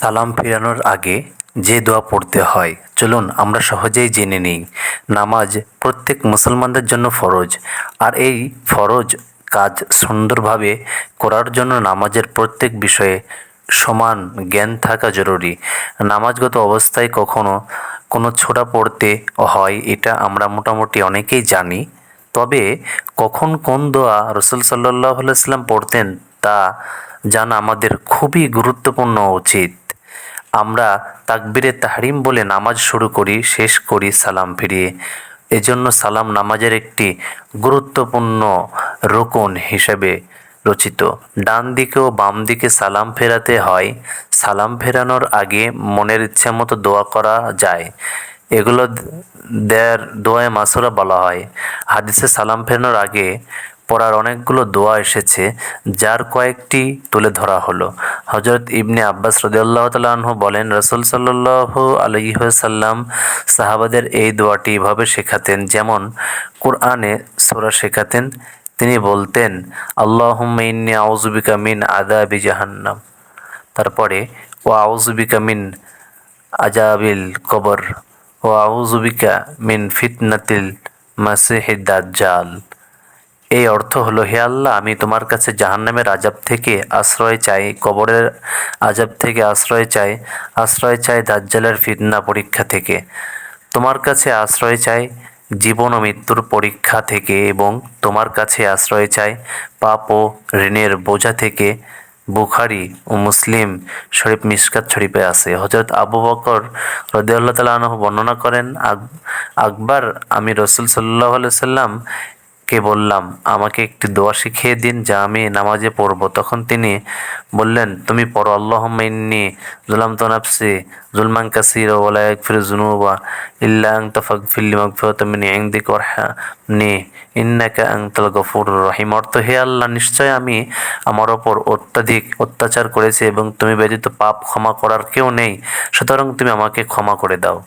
সালাম ফিরানোর আগে যে দোয়া পড়তে হয়, চলুন আমরা সহজেই জেনে নিই। নামাজ প্রত্যেক মুসলমানদের জন্য ফরজ, আর এই ফরজ কাজ সুন্দরভাবে করার জন্য নামাজের প্রত্যেক বিষয়ে সমান জ্ঞান থাকা জরুরি। নামাজগত অবস্থায় কখনো কোনো ছোটা পড়তে হয়, এটা আমরা মোটামুটি অনেকেই জানি। তবে কখন কোন দোয়া রসুল সাল্লাহ সাল্লাম পড়তেন তা জানা আমাদের খুবই গুরুত্বপূর্ণ উচিত। আমরা তাকবিরে তাহরিম বলে নামাজ শুরু করি, শেষ করি সালাম ফিরিয়ে। এজন্য সালাম নামাজের একটি গুরুত্বপূর্ণ রোকন হিসেবে রচিত। ডান দিকে ও বাম দিকে সালাম ফেরাতে হয়। সালাম ফেরানোর আগে মনের ইচ্ছে মতো দোয়া করা যায়। এগুলো দেয়ার দোয়ায় মাসুরা বলা হয়। হাদিসে সালাম ফেরানোর আগে পড়ার অনেকগুলো দোয়া এসেছে, যার কয়েকটি তুলে ধরা হলো। হজরত ইবনে আব্বাস রদিয়াল্লাহ তালহ বলেন, রসুল সাল্লাহ আলহিহাল্লাম সাহাবাদের এই দোয়াটি এভাবে শেখাতেন, যেমন কোরআনে সোরা শেখাতেন, তিনি বলতেন আল্লাহ ইন্নি আউজুবিকা মিন আদাবি জাহান্নাম। তারপরে, ও আউজুবিকা মিন আজাবিল কবর। ও আউজুবিকা মিন ফিতনাতিল মাসিহিদ দাজ্জাল। এই অর্থ হলো, হে আল্লাহ, আমি তোমার কাছে জাহান্নামের আজাব থেকে আশ্রয় চাই, কবরের আজাব থেকে আশ্রয় চাই আশ্রয় চাই দাজ্জালের ফিতনা পরীক্ষা থেকে। তোমার কাছে আশ্রয় চাই জীবন ও মৃত্যুর পরীক্ষা থেকে এবং তোমার কাছে আশ্রয় চাই পাপ ও ঋণের বোঝা থেকে। বুখারি ও মুসলিম শরীফ মিসকাত শরীফে আছে। হজরত আবু বকর রদিয়াল্লাহ তালা বর্ণনা করেন আকবর, আমি রসুল সাল্লাহ সাল্লাম কে বললাম, আমাকে একটি দোয়া শিখিয়ে দিন যা আমি নামাজে পড়ব। তখন তিনি বললেন, তুমি পড়ো আল্লাহ ইন্নি জুলাম তো জুলমান কাসির ওলা ফির জুনুবা ইল্লা আং তফাক ফিল্লি মগফিরত মিনি ইংদিক নি ইন্নাকা আংতাল গফুর রহিম। অর্থ, হে আল্লাহ, নিশ্চয় আমি আমার ওপর অত্যাধিক অত্যাচার করেছি এবং তুমি ব্যতীত পাপ ক্ষমা করার কেউ নেই। সুতরাং তুমি আমাকে ক্ষমা করে দাও।